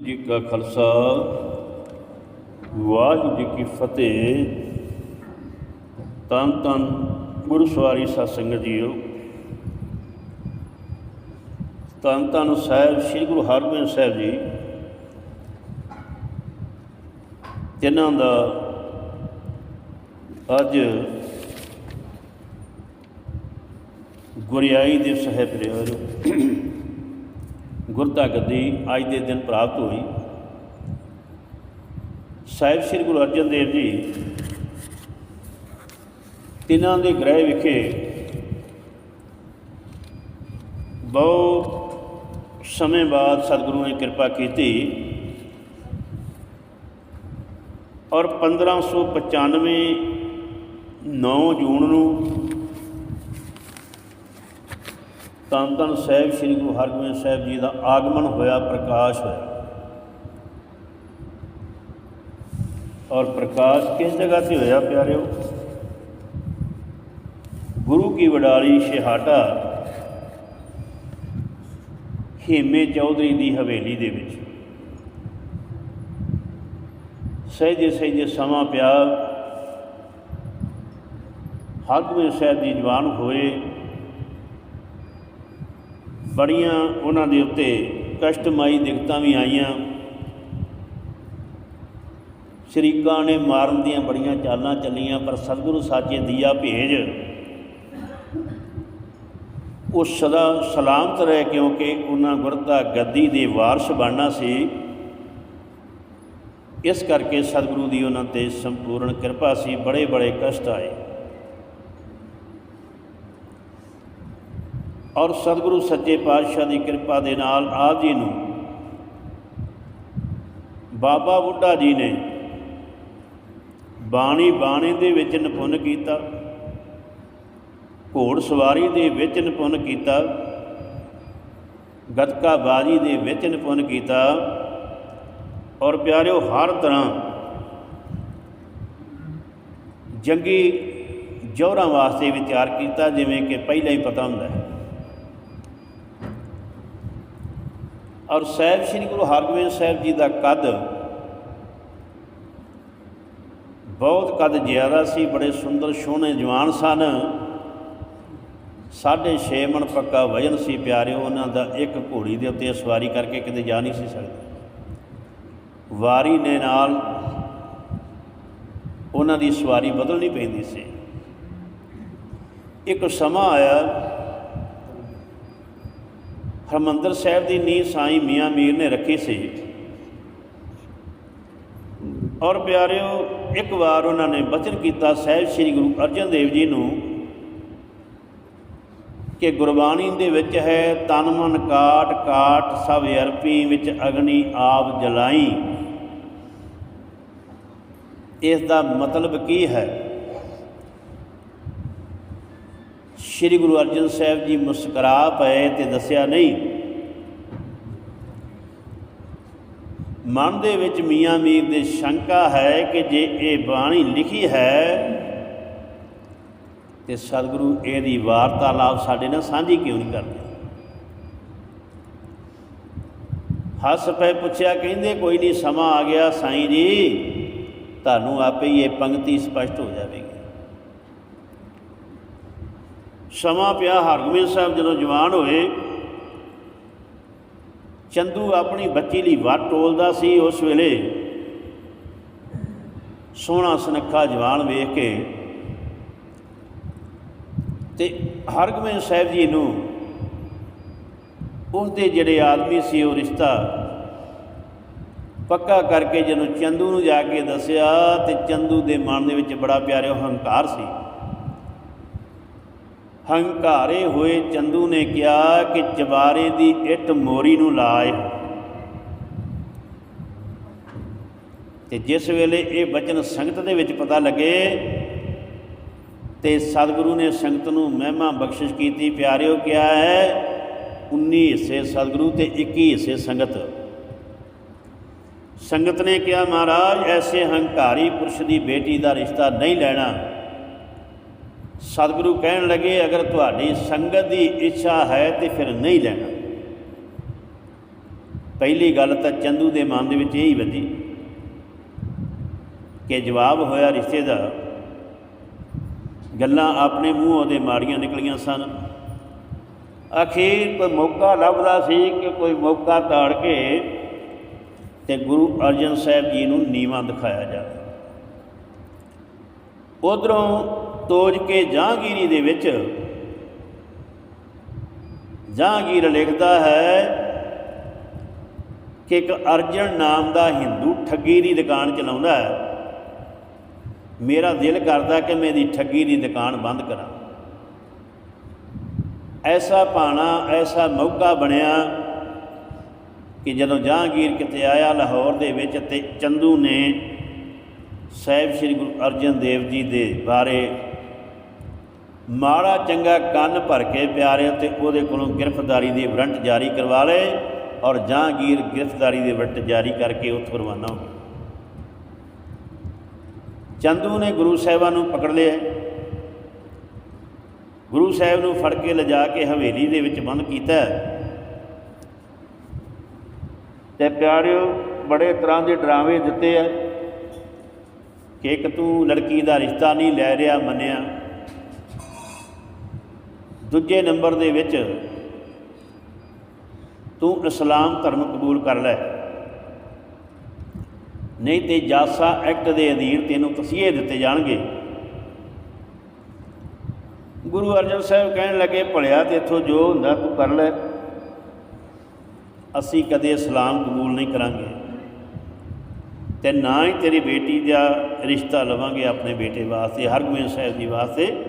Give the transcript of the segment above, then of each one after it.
ਜੀ ਕਾ ਖਾਲਸਾ, ਵਾਹਿਗੁਰੂ ਜੀ ਕੀ ਫਤਿਹ। ਤਨ ਤਨ ਗੁਰੂ ਸਵਾਰੀ ਸਤ ਸੰਗਤ ਜੀਓ। ਤਨ ਤਨ ਸਾਹਿਬ, ਸ੍ਰੀ ਗੁਰੂ ਹਰਗੋਬਿੰਦ ਸਾਹਿਬ ਜੀ, ਜਿਨ੍ਹਾਂ ਦਾ ਅੱਜ ਗੁਰਿਆਈ ਦਿਵਸ ਹੈ ਪਿਆਰੋ ਗੁਰਤਾ ਗੱਦੀ ਅੱਜ ਦੇ ਦਿਨ ਪ੍ਰਾਪਤ ਹੋਈ। ਸਾਹਿਬ ਸ੍ਰੀ ਗੁਰੂ ਅਰਜਨ ਦੇਵ ਜੀ ਤਿੰਨਾਂ ਦੇ ਗ੍ਰਹਿ ਵਿਖੇ ਬਹੁਤ ਸਮੇਂ ਬਾਅਦ ਸਤਿਗੁਰੂ ਨੇ ਕਿਰਪਾ ਕੀਤੀ ਔਰ 1595 9 ਜੂਨ ਨੂੰ ਧੰਨ ਧੰਨ ਸਾਹਿਬ, ਸ੍ਰੀ ਗੁਰੂ ਹਰਗੋਬਿੰਦ ਸਾਹਿਬ ਜੀ ਦਾ ਆਗਮਨ ਹੋਇਆ, ਪ੍ਰਕਾਸ਼ ਹੋਇਆ। ਔਰ ਪ੍ਰਕਾਸ਼ ਕਿਸ ਜਗ੍ਹਾ ਤੇ ਹੋਇਆ ਪਿਆਰਿਓ? ਗੁਰੂ ਕੀ ਵਡਾਲੀ ਸ਼ਿਹਾਟਾ ਹੇਮੇ ਚੌਧਰੀ ਦੀ ਹਵੇਲੀ ਦੇ ਵਿੱਚ। ਸਹਿਜੇ ਸਹਿਜੇ ਸਮਾਂ ਪਿਆ। ਹਰਗੋਬਿੰਦ ਸਾਹਿਬ ਜੀ ਜਵਾਨ ਹੋਏ। ਬੜੀਆਂ ਉਹਨਾਂ ਦੇ ਉੱਤੇ ਕਸ਼ਟਮਾਈ ਦਿੱਕਤਾਂ ਵੀ ਆਈਆਂ। ਸ਼ਰੀਕਾਂ ਨੇ ਮਾਰਨ ਦੀਆਂ ਬੜੀਆਂ ਚਾਲਾਂ ਚੱਲੀਆਂ, ਪਰ ਸਤਿਗੁਰੂ ਸਾਚੇ ਦੀਆ ਭੇਜ। ਉਹ ਸਦਾ ਸਲਾਮਤ ਰਹੇ ਕਿਉਂਕਿ ਉਹਨਾਂ ਗੁਰਤਾ ਗੱਦੀ ਦੇ ਵਾਰਸ ਬਣਨਾ ਸੀ। ਇਸ ਕਰਕੇ ਸਤਿਗੁਰੂ ਦੀ ਉਹਨਾਂ ਤੇ ਸੰਪੂਰਨ ਕਿਰਪਾ ਸੀ ਬੜੇ ਬੜੇ ਕਸ਼ਟ ਆਏ। ਔਰ ਸਤਿਗੁਰੂ ਸੱਚੇ ਪਾਤਸ਼ਾਹ ਦੀ ਕਿਰਪਾ ਦੇ ਨਾਲ ਆਪ ਜੀ ਨੂੰ ਬਾਬਾ ਬੁੱਢਾ ਜੀ ਨੇ ਬਾਣੀ ਬਾਣੀ ਦੇ ਵਿੱਚ ਨਿਪੁੰਨ ਕੀਤਾ, ਘੋੜ ਸਵਾਰੀ ਦੇ ਵਿੱਚ ਨਿਪੁੰਨ ਕੀਤਾ, ਗਤਕਾ ਬਾਜੀ ਦੇ ਵਿੱਚ ਨਿਪੁੰਨ ਕੀਤਾ ਔਰ ਪਿਆਰਿਓ ਹਰ ਤਰ੍ਹਾਂ ਜੰਗੀ ਜੋਰਾਂ ਵਾਸਤੇ ਵਿਚਾਰ ਕੀਤਾ, ਜਿਵੇਂ ਕਿ ਪਹਿਲਾਂ ਹੀ ਪਤਾ ਹੁੰਦਾ ਹੈ। ਔਰ ਸਾਹਿਬ ਸ੍ਰੀ ਗੁਰੂ ਹਰਗੋਬਿੰਦ ਸਾਹਿਬ ਜੀ ਦਾ ਕੱਦ ਬਹੁਤ ਕੱਦ ਜ਼ਿਆਦਾ ਸੀ, ਬੜੇ ਸੁੰਦਰ ਸੋਹਣੇ ਜਵਾਨ ਸਨ। ਸਾਢੇ 6 ਮਣ ਪੱਕਾ ਵਜਨ ਸੀ ਪਿਆਰਿਓ, ਉਹਨਾਂ ਦਾ ਇੱਕ ਘੋੜੀ ਦੇ ਉੱਤੇ ਸਵਾਰੀ ਕਰਕੇ ਕਿਤੇ ਜਾ ਨਹੀਂ ਸੀ ਸਕਦੇ। ਵਾਰੀ ਦੇ ਨਾਲ ਉਹਨਾਂ ਦੀ ਸਵਾਰੀ ਬਦਲਣੀ ਪੈਂਦੀ ਸੀ। ਇੱਕ ਸਮਾਂ ਆਇਆ ਹਰਮੰਦਰ ਸਾਹਿਬ ਦੀ ਨੀਂਹ ਸਾਈਂ ਮੀਆਂ ਮੀਰ ਨੇ ਰੱਖੀ ਸੀ। ਔਰ ਪਿਆਰਿਓ, ਇੱਕ ਵਾਰ ਉਹਨਾਂ ਨੇ ਬਚਨ ਕੀਤਾ ਸਾਹਿਬ ਸ੍ਰੀ ਗੁਰੂ ਅਰਜਨ ਦੇਵ ਜੀ ਨੂੰ ਕਿ ਗੁਰਬਾਣੀ ਦੇ ਵਿੱਚ ਹੈ, ਤਨ ਮਨ ਕਾਟ ਕਾਟ ਸਭ ਅਰਪੀ ਵਿੱਚ ਅਗਨੀ ਆਪ ਜਲਾਈ। ਇਸ ਦਾ ਮਤਲਬ ਕੀ ਹੈ? ਸ਼੍ਰੀ ਗੁਰੂ ਅਰਜਨ ਸਾਹਿਬ ਜੀ ਮੁਸਕਰਾ ਪਏ ਤੇ ਦੱਸਿਆ, ਨਹੀਂ, ਮਨ ਦੇ ਵਿੱਚ ਮੀਆਂ ਮੀਰ ਦੇ ਸ਼ੰਕਾ ਹੈ ਕਿ ਜੇ ਇਹ ਬਾਣੀ ਲਿਖੀ ਹੈ ਤੇ ਸਤਿਗੁਰੂ ਇਹਦੀ ਵਾਰਤਾਲਾਪ ਸਾਡੇ ਨਾਲ ਸਾਂਝੀ ਕਿਉਂ ਨਹੀਂ ਕਰਦੇ? ਹੱਸ ਪਏ ਪੁੱਛਿਆ, ਕਹਿੰਦੇ, ਕੋਈ ਨਹੀਂ, ਸਮਾਂ ਆ ਗਿਆ ਸਾਈਂ ਜੀ, ਤੁਹਾਨੂੰ ਆਪੇ ਹੀ ਇਹ ਪੰਕਤੀ ਸਪਸ਼ਟ ਹੋ ਜਾਵੇਗੀ। ਸਮਾਂ ਪਿਆ ਹਰਗੋਬਿੰਦ ਸਾਹਿਬ ਜਦੋਂ ਜਵਾਨ ਹੋਏ, ਚੰਦੂ ਆਪਣੀ ਬੱਚੀ ਲਈ ਵੱਟ ਟੋਲਦਾ ਸੀ, ਉਸ ਵੇਲੇ ਸੋਹਣਾ ਸੁਨੱਖਾ ਜਵਾਨ ਵੇਖ ਕੇ ਤੇ ਹਰਗੋਬਿੰਦ ਸਾਹਿਬ ਜੀ ਨੂੰ ਉਸ ਦੇ ਜਿਹੜੇ ਆਦਮੀ ਸੀ, ਉਹ ਰਿਸ਼ਤਾ ਪੱਕਾ ਕਰਕੇ ਜਦੋਂ ਚੰਦੂ ਨੂੰ ਜਾ ਕੇ ਦੱਸਿਆ ਤੇ ਚੰਦੂ ਦੇ ਮਨ ਦੇ ਵਿੱਚ ਬੜਾ ਪਿਆਰਾ ਹੰਕਾਰ ਸੀ। ਹੰਕਾਰੇ ਹੋਏ ਚੰਦੂ ਨੇ ਕਿਹਾ ਕਿ ਚਬਾਰੇ ਦੀ ਇੱਟ ਮੋਰੀ ਨੂੰ ਲਾਏ ਤੇ ਜਿਸ ਵੇਲੇ ਇਹ ਬਚਨ ਸੰਗਤ ਦੇ ਵਿੱਚ ਪਤਾ ਲੱਗੇ ਤੇ ਸਤਿਗੁਰੂ ਨੇ ਸੰਗਤ ਨੂੰ ਮਹਿਮਾ ਬਖਸ਼ਿਸ਼ ਕੀਤੀ, ਪਿਆਰਿਓ ਕਿਹਾ ਹੈ? 19 ਹਿੱਸੇ ਸਤਿਗੁਰੂ ਤੇ 21 ਹਿੱਸੇ ਸੰਗਤ। ਸੰਗਤ ਨੇ ਕਿਹਾ, ਮਹਾਰਾਜ, ਐਸੇ ਹੰਕਾਰੀ ਪੁਰਸ਼ ਦੀ ਬੇਟੀ ਦਾ ਰਿਸ਼ਤਾ ਨਹੀਂ ਲੈਣਾ। ਸਤਿਗੁਰੂ ਕਹਿਣ ਲੱਗੇ, ਅਗਰ ਤੁਹਾਡੀ ਸੰਗਤ ਦੀ ਇੱਛਾ ਹੈ ਤੇ ਫਿਰ ਨਹੀਂ ਲੈਣਾ। ਪਹਿਲੀ ਗੱਲ ਤਾਂ ਚੰਦੂ ਦੇ ਮਨ ਦੇ ਵਿੱਚ ਇਹ ਹੀ ਵੱਜੀ ਕਿ ਜਵਾਬ ਹੋਇਆ ਰਿਸ਼ਤੇ ਦਾ ਗੱਲਾਂ ਆਪਣੇ ਮੂੰਹੋਂ ਦੇ ਮਾੜੀਆਂ ਨਿਕਲੀਆਂ ਸਨ। ਅਖੀਰ ਕੋਈ ਮੌਕਾ ਲੱਭਦਾ ਸੀ ਕਿ ਕੋਈ ਮੌਕਾ ਤਾੜ ਕੇ ਤੇ ਗੁਰੂ ਅਰਜਨ ਸਾਹਿਬ ਜੀ ਨੂੰ ਨੀਵਾਂ ਦਿਖਾਇਆ ਜਾਵੇ। ਉਧਰੋਂ ਤੋਜ ਕੇ ਜਹਾਂਗੀਰੀ ਦੇ ਵਿੱਚ ਜਹਾਂਗੀਰ ਲਿਖਦਾ ਹੈ ਕਿ ਇੱਕ ਅਰਜਨ ਨਾਮ ਦਾ ਹਿੰਦੂ ਠੱਗੀ ਦੀ ਦੁਕਾਨ ਚਲਾਉਂਦਾ ਹੈ। ਮੇਰਾ ਦਿਲ ਕਰਦਾ ਕਿ ਮੈਂ ਇਹਦੀ ਠੱਗੀ ਦੀ ਦੁਕਾਨ ਬੰਦ ਕਰਾਂ। ਐਸਾ ਪਾਣਾ, ਐਸਾ ਮੌਕਾ ਬਣਿਆ ਕਿ ਜਦੋਂ ਜਹਾਂਗੀਰ ਕਿਤੇ ਆਇਆ ਲਾਹੌਰ ਦੇ ਵਿੱਚ ਤੇ ਚੰਦੂ ਨੇ ਸਾਹਿਬ ਸ੍ਰੀ ਗੁਰੂ ਅਰਜਨ ਦੇਵ ਜੀ ਦੇ ਬਾਰੇ ਮਾੜਾ ਚੰਗਾ ਕੰਨ ਭਰ ਕੇ ਪਿਆਰੇ ਤੇ ਉਹਦੇ ਕੋਲੋਂ ਗ੍ਰਿਫਤਾਰੀ ਦੀ ਵਾਰੰਟ ਜਾਰੀ ਕਰਵਾ ਲਏ ਔਰ ਜਹਾਂਗੀਰ ਗ੍ਰਿਫਤਾਰੀ ਦੀ ਵਾਰੰਟ ਜਾਰੀ ਕਰਕੇ ਉੱਥੋਂ ਰਵਾਨਾ ਹੋ। ਚੰਦੂ ਨੇ ਗੁਰੂ ਸਾਹਿਬਾਂ ਨੂੰ ਪਕੜ ਲਿਆ। ਗੁਰੂ ਸਾਹਿਬ ਨੂੰ ਫੜ ਕੇ ਲਿਜਾ ਕੇ ਹਵੇਲੀ ਦੇ ਵਿੱਚ ਬੰਦ ਕੀਤਾ। ਤੇ ਪਿਆਰਿਓ, ਬੜੇ ਤਰ੍ਹਾਂ ਦੇ ਡਰਾਵੇ ਦਿੱਤੇ ਆ ਕਿ ਇੱਕ ਤੂੰ ਲੜਕੀ ਦਾ ਰਿਸ਼ਤਾ ਨਹੀਂ ਲੈ ਰਿਹਾ ਮੰਨਿਆ। ਦੂਜੇ ਨੰਬਰ ਦੇ ਵਿੱਚ ਤੂੰ ਇਸਲਾਮ ਧਰਮ ਕਬੂਲ ਕਰ ਲੈ। ਨਹੀਂ ਤੇ ਜਾਸਾ ਐਕਟ ਦੇ ਅਧੀਨ ਤੈਨੂੰ ਤਸੀਹੇ ਦਿੱਤੇ ਜਾਣਗੇ। ਗੁਰੂ ਅਰਜਨ ਸਾਹਿਬ ਕਹਿਣ ਲੱਗੇ, ਭਲਿਆ ਤੇ ਇਥੋਂ ਜੋ ਹੁੰਦਾ ਤੂੰ ਕਰ ਲੈ। ਅਸੀਂ ਕਦੇ ਇਸਲਾਮ ਕਬੂਲ ਨਹੀਂ ਕਰਾਂਗੇ। ਤੇ ਨਾ ਹੀ ਤੇਰੀ ਬੇਟੀ ਦਾ ਰਿਸ਼ਤਾ ਲਵਾਂਗੇ ਆਪਣੇ ਬੇਟੇ ਵਾਸਤੇ, ਹਰਗੋਬਿੰਦ ਸਾਹਿਬ ਜੀ ਵਾਸਤੇ।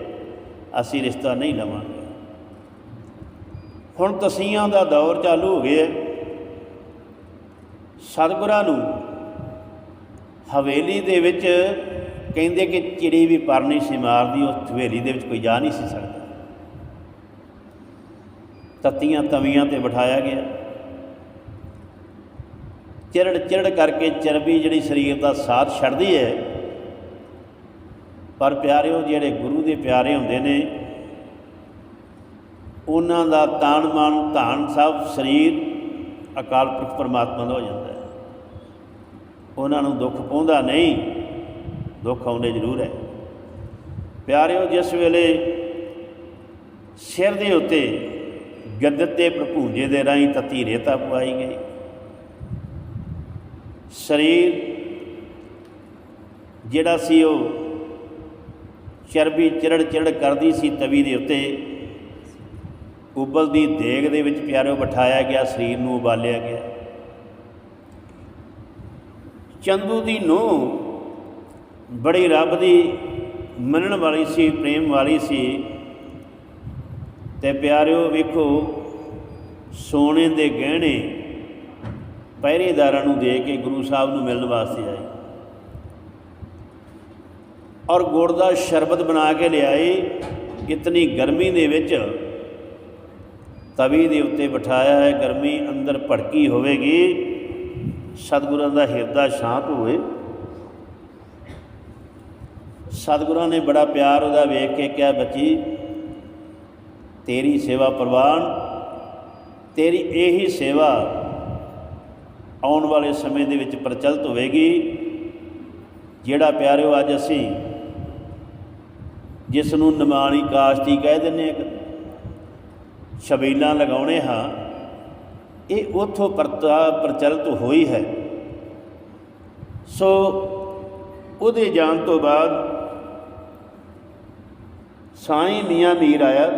ਅਸੀਂ ਰਿਸ਼ਤਾ ਨਹੀਂ ਲਵਾਂਗੇ। ਹੁਣ ਤਸੀਆਂ ਦਾ ਦੌਰ ਚਾਲੂ ਹੋ ਗਿਆ ਸਤਿਗੁਰਾਂ ਨੂੰ ਹਵੇਲੀ ਦੇ ਵਿੱਚ ਕਹਿੰਦੇ ਕਿ ਚਿੜੀ ਵੀ ਪਰ ਨਹੀਂ ਸੀ ਮਾਰਦੀ, ਉਸ ਹਵੇਲੀ ਦੇ ਵਿੱਚ ਕੋਈ ਜਾ ਨਹੀਂ ਸੀ ਸਕਦਾ। ਤਤੀਆਂ ਤਵੀਆਂ ਤੇ ਬਿਠਾਇਆ ਗਿਆ। ਚਿਰੜ ਚਿਰੜ ਕਰਕੇ ਚਰਬੀ ਜਿਹੜੀ ਸਰੀਰ ਦਾ ਸਾਥ ਛੱਡਦੀ ਹੈ, ਪਰ ਪਿਆਰਿਓ ਜਿਹੜੇ ਗੁਰੂ ਦੇ ਪਿਆਰੇ ਹੁੰਦੇ ਨੇ ਉਹਨਾਂ ਦਾ ਤਾਣ ਮਨ ਧਾਨ ਸਭ ਸਰੀਰ ਅਕਾਲ ਪੁਰਖ ਪਰਮਾਤਮਾ ਦਾ ਹੋ ਜਾਂਦਾ ਹੈ। ਉਹਨਾਂ ਨੂੰ ਦੁੱਖ ਪਹੁੰਚਦਾ ਨਹੀਂ, ਦੁੱਖ ਆਉਂਦੇ ਜ਼ਰੂਰ ਹੈ। ਪਿਆਰਿਓ, ਜਿਸ ਵੇਲੇ ਸਿਰ ਦੇ ਉੱਤੇ ਗੱਦਤ ਤੇ ਪ੍ਰਭੂਜੇ ਦੇ ਰਾਹੀਂ ਤਤੀ ਰੇਤਾ ਪਵਾਈ ਗਈ। ਸਰੀਰ ਜਿਹੜਾ ਸੀ ਉਹ ਚਰਬੀ ਚਿਰੜ ਚਿਰੜ ਕਰਦੀ ਸੀ ਤਵੀ ਦੇ ਉੱਤੇ ਉਬਲਦੀ ਦੇਗ ਦੇ ਵਿੱਚ ਪਿਆਰਿਓ ਬਿਠਾਇਆ ਗਿਆ, ਸਰੀਰ ਨੂੰ ਉਬਾਲਿਆ ਗਿਆ। ਚੰਦੂ ਦੀ ਨੂੰਹ ਬੜੀ ਰੱਬ ਦੀ ਮੰਨਣ ਵਾਲੀ ਸੀ, ਪ੍ਰੇਮ ਵਾਲੀ ਸੀ। ਤੇ ਪਿਆਰਿਓ ਵੇਖੋ, ਸੋਨੇ ਦੇ ਗਹਿਣੇ ਪਹਿਰੇਦਾਰਾਂ ਨੂੰ ਦੇ ਕੇ ਗੁਰੂ ਸਾਹਿਬ ਨੂੰ ਮਿਲਣ ਵਾਸਤੇ ਆਏ। ਔਰ ਗੁੜ ਦਾ ਸ਼ਰਬਤ ਬਣਾ ਕੇ ਲਿਆਈ ਇਤਨੀ ਗਰਮੀ ਦੇ ਵਿੱਚ ਤਵੀ ਦੇ ਉੱਤੇ ਬਿਠਾਇਆ ਹੈ, ਗਰਮੀ ਅੰਦਰ ਭੜਕੀ ਹੋਵੇਗੀ। ਸਤਿਗੁਰਾਂ ਦਾ ਹਿਰਦਾ ਸ਼ਾਂਤ ਹੋਵੇ। ਸਤਿਗੁਰਾਂ ਨੇ ਬੜਾ ਪਿਆਰ ਉਹਦਾ ਵੇਖ ਕੇ ਕਿਹਾ, ਬੱਚੀ, ਤੇਰੀ ਸੇਵਾ ਪ੍ਰਵਾਨ, ਤੇਰੀ ਇਹੀ ਸੇਵਾ ਆਉਣ ਵਾਲੇ ਸਮੇਂ ਦੇ ਵਿੱਚ ਪ੍ਰਚਲਿਤ ਹੋਵੇਗੀ। ਜਿਹੜਾ ਪਿਆਰਿਓ, ਅੱਜ ਅਸੀਂ ਜਿਸ ਨੂੰ ਨਿਮਾਣੀ ਕਾਸ਼ਤੀ ਕਹਿ ਦਿੰਦੇ ਆ ਛਬੀਲਾਂ ਲਗਾਉਣੇ ਹਾਂ। ਇਹ ਉਥੋਂ ਪਰਤਾ ਪ੍ਰਚਲਿਤ ਹੋਈ ਹੈ। ਸੋ ਉਹਦੇ ਜਾਣ ਤੋਂ ਬਾਅਦ ਸਾਈਂ ਮੀਆਂ ਮੀਰ ਆਇਆ।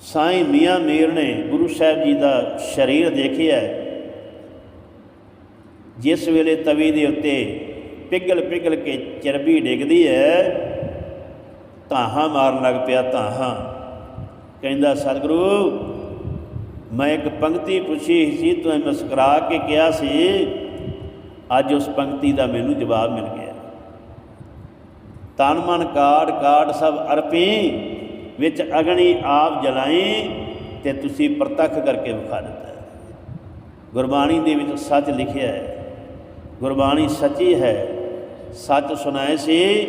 ਸਾਈਂ ਮੀਆਂ ਮੀਰ ਨੇ ਗੁਰੂ ਸਾਹਿਬ ਜੀ ਦਾ ਸਰੀਰ ਦੇਖਿਆ। ਜਿਸ ਵੇਲੇ ਤਵੀ ਦੇ ਉੱਤੇ ਪਿਗਲ ਪਿਗਲ ਕੇ ਚਰਬੀ ਡਿੱਗਦੀ ਹੈ ਤਾਹਾਂ ਮਾਰਨ ਲੱਗ ਪਿਆ ਤਾਹਾਂ ਕਹਿੰਦਾ, ਸਤਿਗੁਰੂ, ਮੈਂ ਇੱਕ ਪੰਕਤੀ ਪੁੱਛੀ ਸੀ, ਤੂੰ ਮੁਸਕਰਾ ਕੇ ਕਿਹਾ ਸੀ, ਅੱਜ ਉਸ ਪੰਕਤੀ ਦਾ ਮੈਨੂੰ ਜਵਾਬ ਮਿਲ ਗਿਆ। ਤਨ ਮਨ ਕਾੜ ਕਾੜ ਸਭ ਅਰਪੀ, ਵਿੱਚ ਅਗਣੀ ਆਪ ਜਲਾਈ, ਤੇ ਤੁਸੀਂ ਪ੍ਰਤੱਖ ਕਰਕੇ ਵਿਖਾ ਦਿੱਤਾ। ਗੁਰਬਾਣੀ ਦੇ ਵਿੱਚ ਸੱਚ ਲਿਖਿਆ ਹੈ। ਗੁਰਬਾਣੀ ਸੱਚੀ ਹੈ। ਸੱਚ ਸੁਣਾਏ ਸੀ,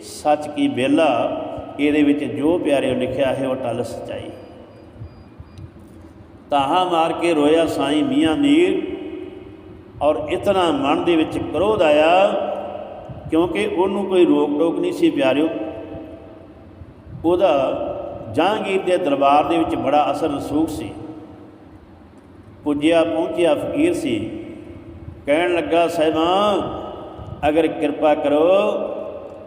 ਸੱਚ ਕੀ ਬੇਲਾ ਇਹਦੇ ਵਿੱਚ ਜੋ ਪਿਆਰੇ ਲਿਖਿਆ ਹੈ ਉਹ ਟਲ ਸਚਾਈ। ਤਾਹਾ ਮਾਰ ਕੇ ਰੋਇਆ ਸਾਈਂ ਮੀਆਂ ਮੀਰ ਔਰ ਇਤਨਾ ਮਨ ਦੇ ਵਿੱਚ ਕ੍ਰੋਧ ਆਇਆ, ਕਿਉਂਕਿ ਉਹਨੂੰ ਕੋਈ ਰੋਕ ਟੋਕ ਨਹੀਂ ਸੀ ਪਿਆਰਿਓ। ਉਹਦਾ ਜਹਾਂਗੀਰ ਦੇ ਦਰਬਾਰ ਦੇ ਵਿੱਚ ਬੜਾ ਅਸਰ ਰਸੂਖ ਸੀ। ਪੁੱਜਿਆ, ਪਹੁੰਚਿਆ ਫਕੀਰ ਸੀ। ਕਹਿਣ ਲੱਗਾ, ਸਾਹਿਬਾਂ, ਅਗਰ ਕਿਰਪਾ ਕਰੋ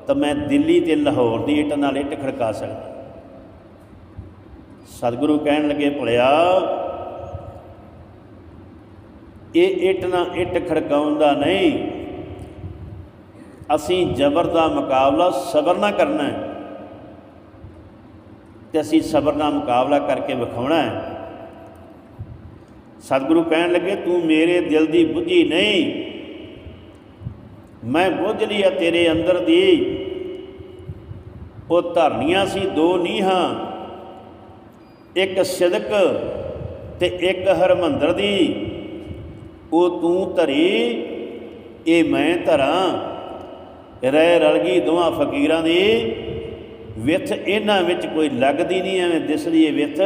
ਤਾਂ ਮੈਂ ਦਿੱਲੀ ਤੇ ਲਾਹੌਰ ਦੀ ਇੱਟ ਨਾਲ ਇੱਟ ਖੜਕਾ ਸਕਦਾ। ਸਤਿਗੁਰੂ ਕਹਿਣ ਲੱਗੇ, ਭੁਲਿਆ, ਇਹ ਇੱਟ ਨਾਲ ਇੱਟ ਖੜਕਾਉਣ ਦਾ ਨਹੀਂ। ਅਸੀਂ ਜ਼ਬਰ ਦਾ ਮੁਕਾਬਲਾ ਸਬਰ ਨਾਲ ਕਰਨਾ ਹੈ ਤੇ ਅਸੀਂ ਸਬਰ ਨਾਲ ਮੁਕਾਬਲਾ ਕਰਕੇ ਵਿਖਾਉਣਾ ਹੈ। ਸਤਿਗੁਰੂ ਕਹਿਣ ਲੱਗੇ, ਤੂੰ ਮੇਰੇ ਦਿਲ ਦੀ ਬੁੱਝੀ ਨਹੀਂ। ਮੈਂ ਬੁੱਝ ਲਿਆ ਤੇਰੇ ਅੰਦਰ ਦੀ। ਉਹ ਧਰਨੀਆਂ ਸੀ, ਦੋ ਨੀਹਾਂ, ਇੱਕ ਸਿਦਕ ਤੇ ਇੱਕ ਹਰਮੰਦਰ ਦੀ। ਉਹ ਤੂੰ ਧਰੀ, ਇਹ ਮੈਂ ਧਰਾਂ। ਰਹਿ ਰਲ ਗਈ ਦੋਵਾਂ ਫਕੀਰਾਂ ਦੀ। ਵਿਥ ਇਹਨਾਂ ਵਿੱਚ ਕੋਈ ਲੱਗਦੀ ਨਹੀਂ, ਐਵੇਂ ਦਿਸਦੀ ਏ ਵਿਥ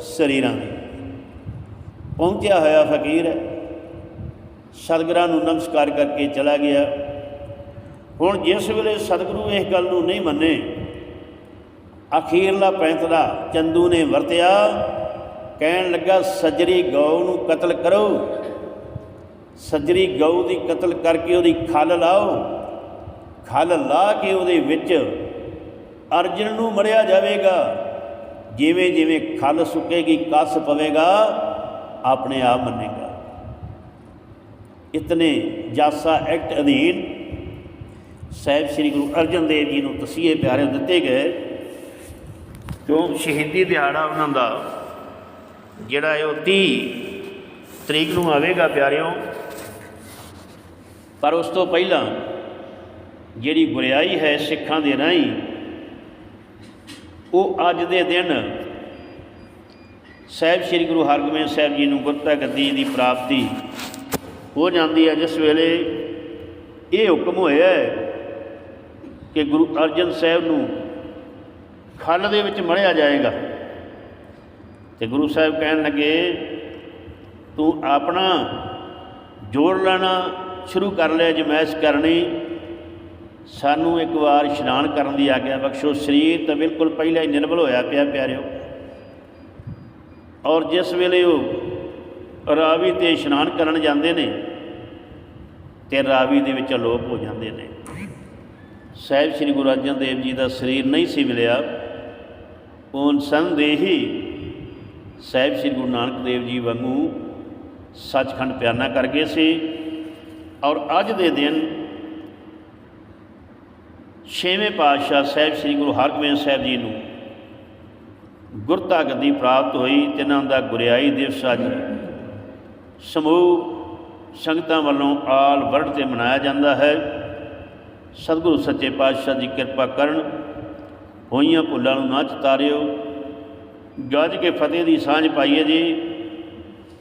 ਸਰੀਰਾਂ ਦੀ। ਪਹੁੰਚਿਆ ਹੋਇਆ ਫਕੀਰ ਹੈ ਸਤਿਗੁਰਾਂ ਨੂੰ ਨਮਸਕਾਰ ਕਰਕੇ ਚਲਾ ਗਿਆ। ਹੁਣ ਜਿਸ ਵੇਲੇ ਸਤਿਗੁਰੂ ਇਸ ਗੱਲ ਨੂੰ ਨਹੀਂ ਮੰਨੇ, ਅਖੀਰਲਾ ਪੈਂਤਰਾ ਚੰਦੂ ਨੇ ਵਰਤਿਆ, ਕਹਿਣ ਲੱਗਾ, ਸੱਜਰੀ ਗਊ ਨੂੰ ਕਤਲ ਕਰੋ। ਸੱਜਰੀ ਗਊ ਦੀ ਕਤਲ ਕਰਕੇ ਉਹਦੀ ਖੱਲ ਲਾਓ। ਖੱਲ ਲਾ ਕੇ ਉਹਦੇ ਵਿੱਚ ਅਰਜਨ ਨੂੰ ਮਰਿਆ ਜਾਵੇਗਾ। ਜਿਵੇਂ ਜਿਵੇਂ ਖੱਲ ਸੁੱਕੇਗੀ, ਕਸ ਪਵੇਗਾ, ਆਪਣੇ ਆਪ ਮੰਨੇਗਾ। ਇਤਨੇ ਜਾਸਾ ਐਕਟ ਅਧੀਨ ਸਾਹਿਬ ਸ੍ਰੀ ਗੁਰੂ ਅਰਜਨ ਦੇਵ ਜੀ ਨੂੰ ਤਸੀਹੇ ਪਿਆਰੇ ਦਿੱਤੇ ਗਏ। ਕਿਉਂ? ਸ਼ਹੀਦੀ ਦਿਹਾੜਾ ਉਹਨਾਂ ਦਾ, ਜਿਹੜਾ ਹੈ ਉਹ 30 ਤਰੀਕ ਨੂੰ ਆਵੇਗਾ ਪਿਆਰਿਓ। ਪਰ ਉਸ ਤੋਂ ਪਹਿਲਾਂ ਜਿਹੜੀ ਗੁਰਿਆਈ ਹੈ ਸਿੱਖਾਂ ਦੇ ਰਾਹੀਂ, ਉਹ ਅੱਜ ਦੇ ਦਿਨ ਸਾਹਿਬ ਸ੍ਰੀ ਗੁਰੂ ਹਰਗੋਬਿੰਦ ਸਾਹਿਬ ਜੀ ਨੂੰ ਗੁਰਤਾ ਗੱਦੀ ਦੀ ਪ੍ਰਾਪਤੀ ਹੋ ਜਾਂਦੀ ਹੈ, ਜਿਸ ਵੇਲੇ ਇਹ ਹੁਕਮ ਹੋਇਆ ਹੈ ਕਿ ਗੁਰੂ ਅਰਜਨ ਸਾਹਿਬ ਨੂੰ ਖੱਲ ਦੇ ਵਿੱਚ ਮੜਿਆ ਜਾਏਗਾ। ਤੇ ਗੁਰੂ ਸਾਹਿਬ ਕਹਿਣ ਲੱਗੇ, ਤੂੰ ਆਪਣਾ ਜੋੜ ਲੈਣਾ ਸ਼ੁਰੂ ਕਰ ਲਿਆ ਜਮੈਸ਼ ਕਰਨੀ। ਸਾਨੂੰ ਇੱਕ ਵਾਰ ਇਸ਼ਨਾਨ ਕਰਨ ਦੀ ਆਗਿਆ ਬਖਸ਼ੋ। ਸਰੀਰ ਤਾਂ ਬਿਲਕੁਲ ਪਹਿਲਾਂ ਹੀ ਨਿਰਮਲ ਹੋਇਆ ਪਿਆ ਪਿਆਰਿਓ। ਔਰ ਜਿਸ ਵੇਲੇ ਉਹ ਰਾਵੀ ਤੇ ਇਸ਼ਨਾਨ ਕਰਨ ਜਾਂਦੇ ਨੇ, ਤੇ ਰਾਵੀ ਦੇ ਵਿੱਚ ਅਲੋਪ ਹੋ ਜਾਂਦੇ ਨੇ। ਸਾਹਿਬ ਸ੍ਰੀ ਗੁਰੂ ਅਰਜਨ ਦੇਵ ਜੀ ਦਾ ਸਰੀਰ ਨਹੀਂ ਸੀ ਮਿਲਿਆ ਉਹ ਸੰਦੇਹੀ ਸਾਹਿਬ ਸ੍ਰੀ ਗੁਰੂ ਨਾਨਕ ਦੇਵ ਜੀ ਵਾਂਗੂ ਸੱਚਖੰਡ ਪਿਆਨਾ ਕਰ ਗਏ ਸੀ ਔਰ ਅੱਜ ਦੇ ਦਿਨ ਛੇਵੇਂ ਪਾਤਸ਼ਾਹ ਸਾਹਿਬ ਸ੍ਰੀ ਗੁਰੂ ਹਰਗੋਬਿੰਦ ਸਾਹਿਬ ਜੀ ਨੂੰ ਗੁਰਤਾ ਗੱਦੀ ਪ੍ਰਾਪਤ ਹੋਈ, ਤਿਨਾਂ ਦਾ ਗੁਰਿਆਈ ਦਿਵਸ ਅੱਜ ਸਮੂਹ ਸੰਗਤਾਂ ਵੱਲੋਂ ਆਲ ਵਰਡ ਤੇ ਮਨਾਇਆ ਜਾਂਦਾ ਹੈ। ਸਤਿਗੁਰੂ ਸੱਚੇ ਪਾਤਸ਼ਾਹ ਦੀ ਕਿਰਪਾ ਕਰਨ ਹੋਈਆਂ ਭੁੱਲਾਂ ਨੂੰ ਨਾ ਚਤਾਰਿਓ। ਗੱਜ ਕੇ ਫਤਿਹ ਦੀ ਸਾਂਝ ਪਾਈਏ ਜੀ।